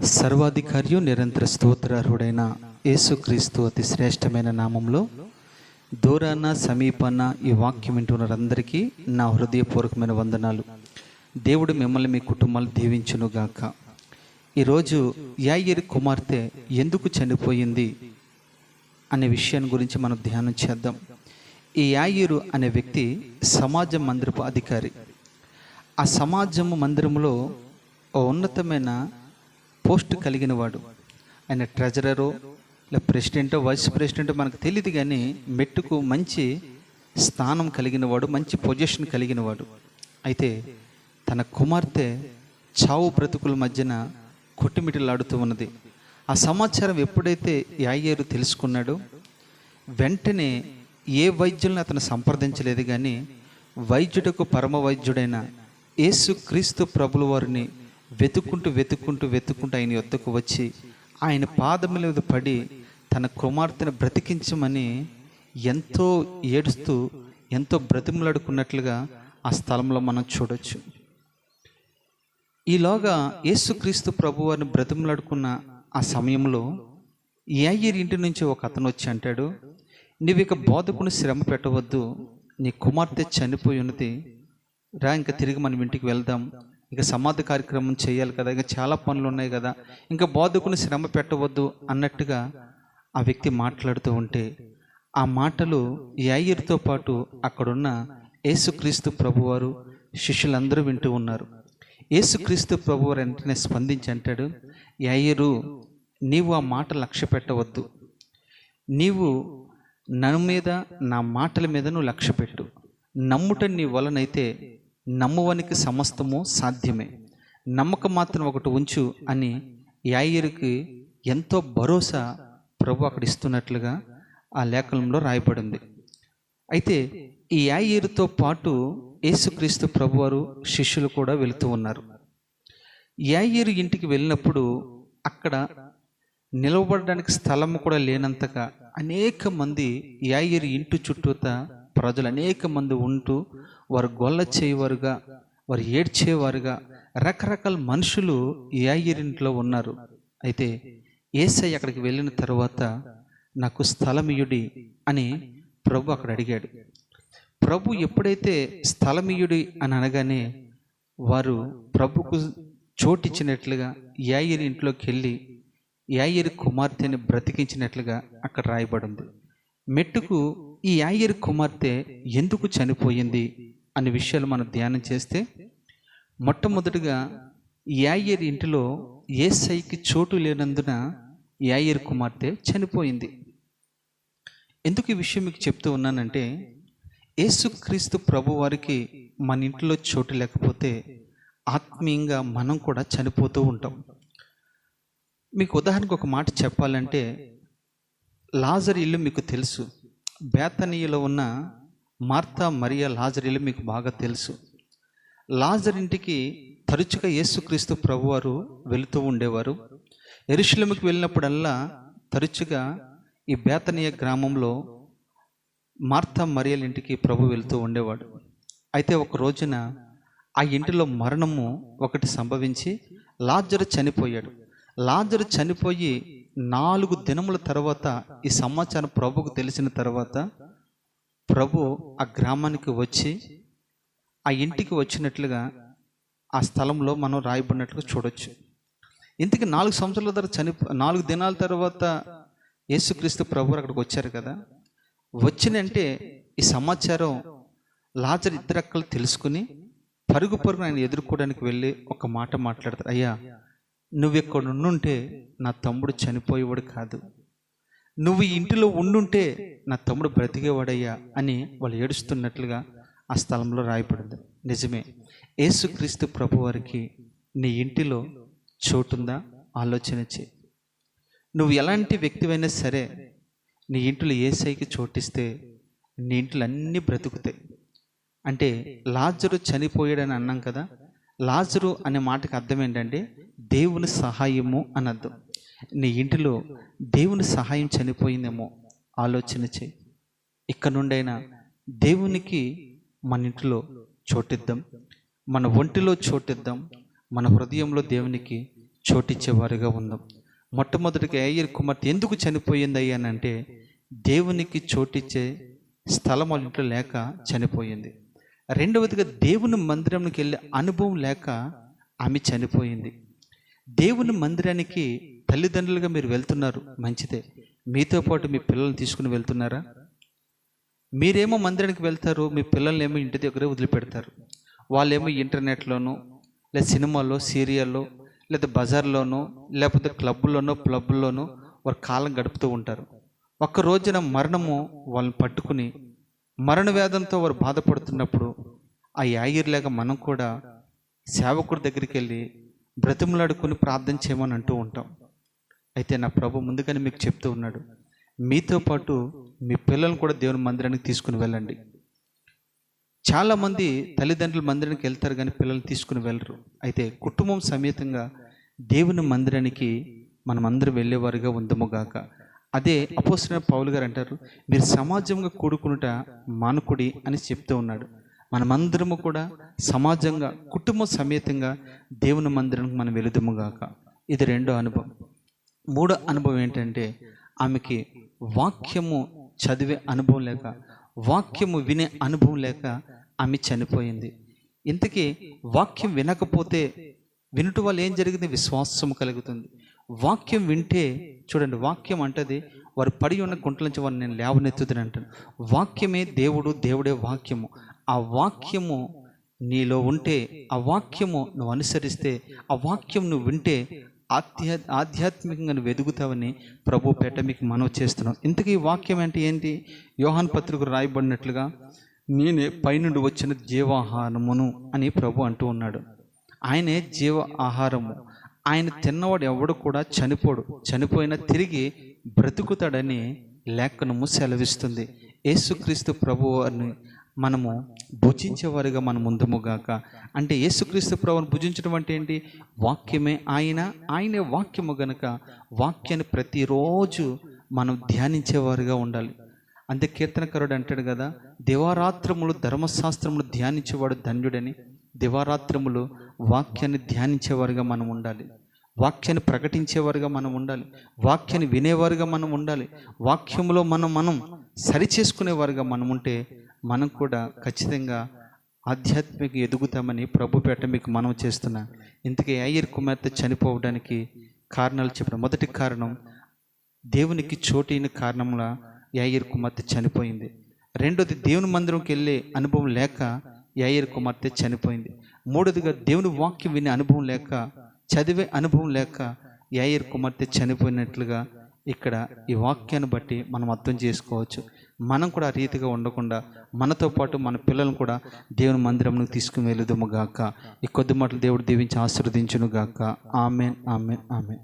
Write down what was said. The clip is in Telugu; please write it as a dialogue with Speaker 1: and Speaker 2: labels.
Speaker 1: సర్వాధికారియు నిరంతర స్తోత్రార్హుడైన యేసుక్రీస్తు అతి శ్రేష్టమైన నామంలో దూరాన సమీపాన ఈ వాక్యం వింటున్నారందరికీ నా హృదయపూర్వకమైన వందనాలు. దేవుడు మిమ్మల్ని మీ కుటుంబాలు దీవించునుగాక. ఈరోజు యాయిరి కుమార్తె ఎందుకు చనిపోయింది అనే విషయాన్ని గురించి మనం ధ్యానం చేద్దాం. ఈ యాయిరు అనే వ్యక్తి సమాజ మందిరపు అధికారి. ఆ సమాజము మందిరంలో ఓ ఉన్నతమైన పోస్ట్ కలిగిన వాడు. ఆయన ట్రెజరరో లేదా ప్రెసిడెంటో వైస్ ప్రెసిడెంటో మనకు తెలియదు కానీ మెట్టుకు మంచి స్థానం కలిగిన వాడు మంచి పొజిషన్ కలిగిన వాడు. అయితే తన కుమార్తె చావు బ్రతుకుల మధ్యన కొట్టుమిటిలాడుతూ ఉన్నది. ఆ సమాచారం ఎప్పుడైతే యాయేరు తెలుసుకున్నాడో వెంటనే ఏ వైద్యుల్ని అతను సంప్రదించలేదు కానీ వైద్యుడకు పరమ వైద్యుడైన యేసు క్రీస్తు ప్రభుల వారిని వెతుక్కుంటూ వెతుక్కుంటూ వెతుక్కుంటూ ఆయన యొద్దకు వచ్చి ఆయన పాదముల మీద పడి తన కుమార్తెను బ్రతికించమని ఎంతో ఏడుస్తూ ఎంతో బ్రతిమలాడుకున్నట్లుగా ఆ స్థలంలో మనం చూడొచ్చు. ఈలోగా యేసుక్రీస్తు ప్రభు వారిని బ్రతిమలాడుకున్న ఆ సమయంలో యాయిర్ ఇంటి నుంచి ఒక అతను వచ్చి అంటాడు నీవు ఇక బోధకుని శ్రమ పెట్టవద్దు నీ కుమార్తె చనిపోయి ఉన్నది. రా ఇంకా తిరిగి మనం ఇంటికి వెళ్దాం. ఇక సమాధి కార్యక్రమం చేయాలి కదా ఇంకా చాలా పనులు ఉన్నాయి కదా ఇంకా బోధకుని శ్రమ పెట్టవద్దు అన్నట్టుగా ఆ వ్యక్తి మాట్లాడుతూ ఉంటే ఆ మాటలు యాయిర్తో పాటు అక్కడున్న యేసుక్రీస్తు ప్రభువారు శిష్యులందరూ వింటూ ఉన్నారు. యేసుక్రీస్తు ప్రభువారు వెంటనే స్పందించి అంటాడు యాయిరు నీవు ఆ మాట లక్ష్య పెట్టవద్దు. నీవు నన్ను మీద నా మాటల మీద నువ్వు లక్ష్య పెట్టు. నమ్ముట నీ వలనైతే నమ్మువనికి సమస్తము సాధ్యమే. నమ్మకం మాత్రం ఒకటి ఉంచు అని యాయిరికి ఎంతో భరోసా ప్రభు అక్కడ ఇస్తున్నట్లుగా ఆ లేఖనంలో రాయబడింది. అయితే ఈ యాయిరుతో పాటు యేసుక్రీస్తు ప్రభువారు శిష్యులు కూడా వెళుతూ ఉన్నారు. యాయిరు ఇంటికి వెళ్ళినప్పుడు అక్కడ నిలవబడడానికి స్థలం కూడా లేనంతగా అనేక మంది యాయిరు ఇంటి చుట్టూత ప్రజలు అనేక మంది ఉంటూ వారు గొల్ల చేయవారుగా వారు ఏడ్చేవారుగా రకరకాల మనుషులు యాగిరింట్లో ఉన్నారు. అయితే ఏసై అక్కడికి వెళ్ళిన తర్వాత నాకు స్థలమియుడి అని ప్రభు అక్కడ అడిగాడు. ప్రభు ఎప్పుడైతే స్థలమియుడి అని అనగానే వారు ప్రభుకు చోటిచ్చినట్లుగా యాయిరి ఇంట్లోకి వెళ్ళి యాయిరి కుమార్తెని బ్రతికించినట్లుగా అక్కడ రాయబడింది. మెట్టుకు ఈ యాయిరి కుమార్తె ఎందుకు చనిపోయింది అనే విషయాలు మనం ధ్యానం చేస్తే మొట్టమొదటిగా యాయర్ ఇంటిలో ఏసైకి చోటు లేనందున యాయర్ కుమార్తె చనిపోయింది. ఎందుకు ఈ విషయం మీకు చెప్తూ ఉన్నానంటే యేసుక్రీస్తు ప్రభు వారికి మన ఇంట్లో చోటు లేకపోతే ఆత్మీయంగా మనం కూడా చనిపోతూ ఉంటాం. మీకు ఉదాహరణకు ఒక మాట చెప్పాలంటే లాజర్ ఇల్లు మీకు తెలుసు. బేతనీయులో ఉన్న మార్తా మరియా లాజర్ ఇల్లు మీకు బాగా తెలుసు. లాజర్ ఇంటికి తరచుగా యేసుక్రీస్తు ప్రభువారు వెళుతూ ఉండేవారు. ఎరుషులముకి వెళ్ళినప్పుడల్లా తరచుగా ఈ బేతనీయ గ్రామంలో మార్తా మరియల ఇంటికి ప్రభు వెళుతూ ఉండేవాడు. అయితే ఒక రోజున ఆ ఇంటిలో మరణము ఒకటి సంభవించి లాజరు చనిపోయాడు. లాజరు చనిపోయి నాలుగు దినముల తర్వాత ఈ సమాచారం ప్రభుకు తెలిసిన తర్వాత ప్రభు ఆ గ్రామానికి వచ్చి ఆ ఇంటికి వచ్చినట్లుగా ఆ స్థలంలో మనం రాయబడినట్లుగా చూడొచ్చు. ఇంతకీ నాలుగు సంవత్సరాల తర్వాత చని నాలుగు దినాల తర్వాత యేసుక్రీస్తు ప్రభు అక్కడికి వచ్చారు కదా. వచ్చినంటే ఈ సమాచారం లాజర్ ఇద్దరక్కలు తెలుసుకుని పరుగు పరుగు ఆయన ఎదుర్కోవడానికి వెళ్ళి ఒక మాట మాట్లాడతారు. అయ్యా నువ్వు ఇక్కడ ఉండుంటే నా తమ్ముడు చనిపోయేవాడు కాదు. నువ్వు ఇంటిలో ఉండుంటే నా తమ్ముడు బ్రతికేవాడయ్యా అని వాళ్ళు ఏడుస్తున్నట్లుగా ఆ స్థలంలో రాయబడింది. నిజమే యేసుక్రీస్తు ప్రభు వారికి నీ ఇంటిలో చోటుందా? ఆలోచన చేయి. నువ్వు ఎలాంటి వ్యక్తివైనా సరే నీ ఇంట్లో ఏసైకి చోటిస్తే నీ ఇంట్లో అన్నీ బ్రతుకుతాయి. అంటే లాజరు చనిపోయాడని అన్నాం కదా లాజరు అనే మాటకు అర్థం ఏంటంటే దేవుని సహాయము అని అర్థం నీ ఇంటిలో దేవుని సహాయం చనిపోయిందేమో ఆలోచన చేయి. ఇక్కడ నుండైనా దేవునికి మన ఇంటిలో చోటిద్దాం. మన ఒంటిలో చోటిద్దాం. మన హృదయంలో దేవునికి చోటిచ్చేవారుగా ఉందాం. మొట్టమొదటిగా యాయిర్ కుమార్తె ఎందుకు చనిపోయింది అయ్యా అంటే దేవునికి చోటిచ్చే స్థలం వాళ్ళ ఇంట్లో లేక చనిపోయింది. రెండవదిగా దేవుని మందిరంకి వెళ్ళే అనుభవం లేక ఆమె చనిపోయింది. దేవుని మందిరానికి తల్లిదండ్రులుగా మీరు వెళ్తున్నారు మంచిదే. మీతో పాటు మీ పిల్లల్ని తీసుకుని వెళ్తున్నారా? మీరేమో మందిరానికి వెళ్తారు మీ పిల్లల్ని ఏమో ఇంటి దగ్గరే వదిలిపెడతారు. వాళ్ళేమో ఇంటర్నెట్లోనూ లేదా సినిమాల్లో సీరియల్లో లేదా బజార్లోనో లేకపోతే క్లబ్బుల్లోనో క్లబ్బుల్లోనో వారు కాలం గడుపుతూ ఉంటారు. ఒక్క రోజున మరణము వాళ్ళని పట్టుకుని మరణ వేదంతో వారు బాధపడుతున్నప్పుడు ఆ యాయిర్లాగా మనం కూడా సేవకుడి దగ్గరికి వెళ్ళి బ్రతిమలాడుకుని ప్రార్థన చేయమని అంటూ ఉంటాం. అయితే నా ప్రభు ముందుగానే మీకు చెప్తూ ఉన్నాడు మీతో పాటు మీ పిల్లల్ని కూడా దేవుని మందిరానికి తీసుకుని వెళ్ళండి. చాలామంది తల్లిదండ్రులు మందిరానికి వెళ్తారు కానీ పిల్లల్ని తీసుకుని వెళ్ళరు. అయితే కుటుంబం సమేతంగా దేవుని మందిరానికి మనమందరం వెళ్ళేవారుగా ఉందముగాక అదే అపోసిన పౌలు గారు అంటారు మీరు సమాజంగా కూడుకునుట మానుకుడి అని చెప్తూ ఉన్నాడు. మనమందరము కూడా సమాజంగా కుటుంబ సమేతంగా దేవుని మందిరానికి మనం వెళుదముగాక ఇది రెండో అనుభవం. మూడో అనుభవం ఏంటంటే ఆమెకి వాక్యము చదివే అనుభవం లేక వాక్యము వినే అనుభవం లేక ఆమె చనిపోయింది. ఇంతకీ వాక్యం వినకపోతే వినుట వల్ల ఏం జరిగింది? విశ్వాసము కలుగుతుంది. వాక్యం వింటే చూడండి వాక్యం అంటది వారు పడి ఉన్న గుంటల నుంచి వారిని నేను లేవనెత్తుదని అంటాను వాక్యమే దేవుడు దేవుడే వాక్యము. ఆ వాక్యము నీలో ఉంటే ఆ వాక్యము నువ్వు అనుసరిస్తే ఆ వాక్యం నువ్వు వింటే ఆధ్యా ఆధ్యాత్మికంగా నువ్వు ఎదుగుతావని ప్రభు పేట మీకు మనవి చేస్తున్నాం. ఇంతకీ ఈ వాక్యం అంటే ఏంటి? యోహాన్ పత్రిక రాయబడినట్లుగా నేనే పైనుండి వచ్చిన జీవాహారమును అని ప్రభు అంటూ ఉన్నాడు. ఆయనే జీవ ఆహారము ఆయన తిన్నవాడు ఎవడు కూడా చనిపోడు. చనిపోయినా తిరిగి బ్రతుకుతాడని లేఖనము సెలవిస్తుంది. యేసుక్రీస్తు ప్రభు అని మనము భుజించేవారుగా మనం ముందుముగాక అంటే యేసుక్రీస్తు ప్రభుని భుజించడం అంటే ఏంటి? వాక్యమే ఆయన ఆయనే వాక్యము గనుక వాక్యాన్ని ప్రతిరోజు మనం ధ్యానించేవారుగా ఉండాలి. అంతే కీర్తనకరుడు అంటాడు కదా దివారాత్రములు ధర్మశాస్త్రములు ధ్యానించేవాడు ధన్యుడని దివారాత్రములు వాక్యాన్ని ధ్యానించేవారుగా మనం ఉండాలి. వాక్యాన్ని ప్రకటించేవారుగా మనం ఉండాలి. వాక్యాన్ని వినేవారుగా మనం ఉండాలి. వాక్యంలో మనం మనం సరిచేసుకునేవారుగా మనం ఉంటే మనం కూడా ఖచ్చితంగా ఆధ్యాత్మిక ఎదుగుతామని ప్రభుపేట మీకు మనం చేస్తున్నా. ఇంతకీ అయ్యర్ కుమార్తె చనిపోవడానికి కారణాలు చెప్పడం మొదటి కారణం దేవునికి చోటైన కారణంలా యాయిర్ కుమార్తె చనిపోయింది. రెండోది దేవుని మందిరంకి వెళ్ళే అనుభవం లేక యాయిర్ కుమార్తె చనిపోయింది. మూడోదిగా దేవుని వాక్యం వినే అనుభవం లేక చదివే అనుభవం లేక యాయర్ కుమార్తె చనిపోయినట్లుగా ఇక్కడ ఈ వాక్యాన్ని బట్టి మనం అర్థం చేసుకోవచ్చు. మనం కూడా ఆ రీతిగా ఉండకుండా మనతో పాటు మన పిల్లలను కూడా దేవుని మందిరంను తీసుకుని వెళ్ళదుము గాక. ఈ కొద్ది మాటలు దేవుడు దీవించి ఆశీర్వదించును గాక. Amen amen amen.